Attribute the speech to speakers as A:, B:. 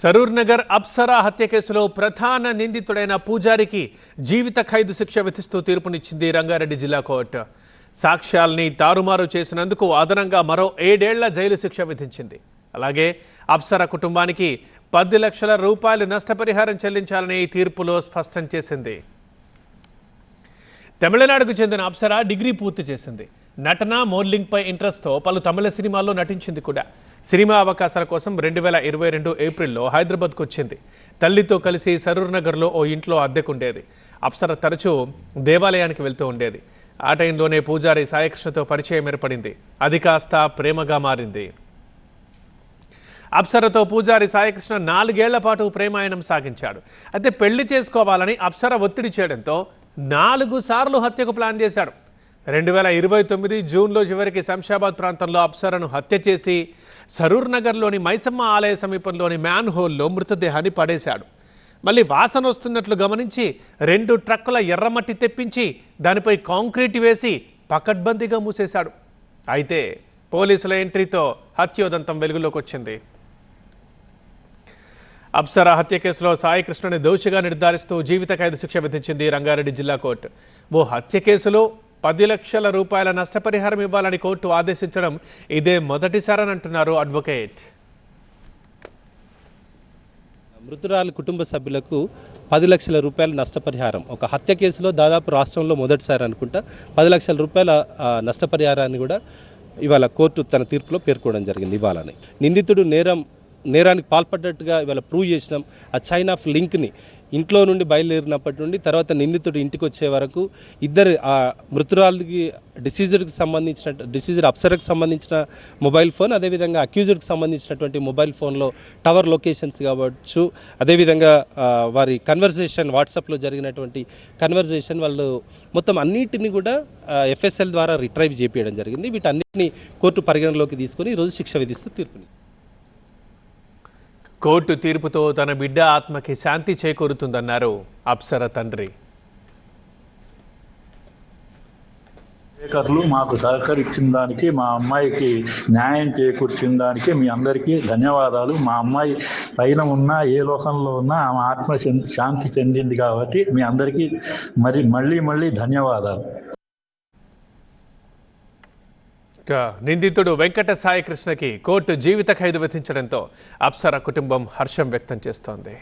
A: సరూర్ నగర్ అప్సరా హత్య కేసులో ప్రధాన నిందితుడైన పూజారికి జీవిత ఖైదు శిక్ష విధిస్తూ తీర్పునిచ్చింది రంగారెడ్డి జిల్లా కోర్టు. సాక్ష్యాల్ని తారుమారు చేసినందుకు అదనంగా మరో ఏడేళ్ళ జైలు శిక్ష విధించింది. అలాగే అప్సరా కుటుంబానికి పది లక్షల రూపాయలు నష్టపరిహారం చెల్లించాలని ఈ తీర్పులో స్పష్టం చేసింది. తమిళనాడుకు చెందిన అప్సరా డిగ్రీ పూర్తి చేసింది. నటన మోడలింగ్పై ఇంట్రెస్ట్తో పలు తమిళ సినిమాల్లో నటించింది కూడా. సినిమా అవకాశాల కోసం రెండు వేల ఇరవై రెండు ఏప్రిల్లో హైదరాబాద్కు వచ్చింది. తల్లితో కలిసి సరూర్ నగర్లో ఓ ఇంట్లో అద్దెకుండేది. అప్సర తరచూ దేవాలయానికి వెళ్తూ ఉండేది. ఆ టైంలోనే పూజారి సాయకృష్ణతో పరిచయం ఏర్పడింది. అది కాస్త ప్రేమగా మారింది. అప్సరతో పూజారి సాయికృష్ణ నాలుగేళ్ళ పాటు ప్రేమాయణం సాగించాడు. అయితే పెళ్ళి చేసుకోవాలని అప్సర ఒత్తిడి చేయడంతో నాలుగు సార్లు హత్యకు ప్లాన్ చేశాడు. రెండు వేల ఇరవై తొమ్మిది జూన్లో చివరికి శంషాబాద్ ప్రాంతంలో అప్సరను హత్య చేసి సరూర్ నగర్లోని మైసమ్మ ఆలయ సమీపంలోని మ్యాన్ హోల్లో మృతదేహాన్ని పడేశాడు. మళ్ళీ వాసన వస్తున్నట్లు గమనించి రెండు ట్రక్కుల ఎర్రమట్టి తెప్పించి దానిపై కాంక్రీట్ వేసి పకడ్బందీగా మూసేశాడు. అయితే పోలీసుల ఎంట్రీతో హత్యోదంతం వెలుగులోకి వచ్చింది. అప్సరా హత్య కేసులో సాయికృష్ణుని దోషిగా నిర్ధారిస్తూ జీవిత ఖైదు శిక్ష విధించింది రంగారెడ్డి జిల్లా కోర్టు. ఓ హత్య కేసులో పది లక్షల రూపాయల నష్టపరిహారం ఇవ్వాలని కోర్టు ఆదేశించడం ఇదే మొదటిసారని అంటున్నారు అడ్వకేట్.
B: మృతురాలి కుటుంబ సభ్యులకు పది లక్షల రూపాయల నష్టపరిహారం. ఒక హత్య కేసులో దాదాపు రాష్ట్రంలో మొదటిసారి అనుకుంటా పది లక్షల రూపాయల నష్టపరిహారాన్ని కూడా ఇవాళ కోర్టు తన తీర్పులో పేర్కోవడం జరిగింది ఇవ్వాలని నిందితుడు నేరం నేరానికి పాల్పడ్డట్టుగా ఇవాళ ప్రూవ్ చేసినాం. ఆ చైన్ ఆఫ్ లింక్ని ఇంట్లో నుండి బయలుదేరినప్పటి నుండి తర్వాత నిందితుడు ఇంటికి వచ్చే వరకు ఇద్దరు ఆ మృతురాలకి డిసీజర్కి సంబంధించిన డిసీజర్ అప్సర్కి సంబంధించిన మొబైల్ ఫోన్ అదేవిధంగా అక్యూజర్కి సంబంధించినటువంటి మొబైల్ ఫోన్లో టవర్ లొకేషన్స్ కావచ్చు. అదేవిధంగా వారి కన్వర్జేషన్ వాట్సాప్లో జరిగినటువంటి కన్వర్జేషన్ వాళ్ళు మొత్తం అన్నిటిని కూడా ఎఫ్ఎస్ఎల్ ద్వారా రిట్రైవ్ చేపించడం జరిగింది. వీటన్నిటిని కోర్టు పరిగణలోకి తీసుకొని ఈరోజు శిక్ష విధిస్తూ తీర్పుని
A: కోర్టు తీర్పుతో తన బిడ్డ ఆత్మకి శాంతి చేకూరుతుందన్నారు అప్సర తండ్రి.
C: స్పీకర్లు మాకు సహకరించిన దానికి మా అమ్మాయికి న్యాయం చేకూర్చిన దానికి మీ అందరికీ ధన్యవాదాలు. మా అమ్మాయి పైన ఉన్నా ఏ లోకంలో ఉన్నా ఆమె ఆత్మ శాంతి చెందింది కాబట్టి మీ అందరికీ మరి మళ్ళీ మళ్ళీ ధన్యవాదాలు.
A: నిందితుడు వెంకట సాయి కృష్ణకి కోర్టు జీవిత ఖైదు విధించడంతో అప్సర కుటుంబం హర్షం వ్యక్తం చేస్తోంది.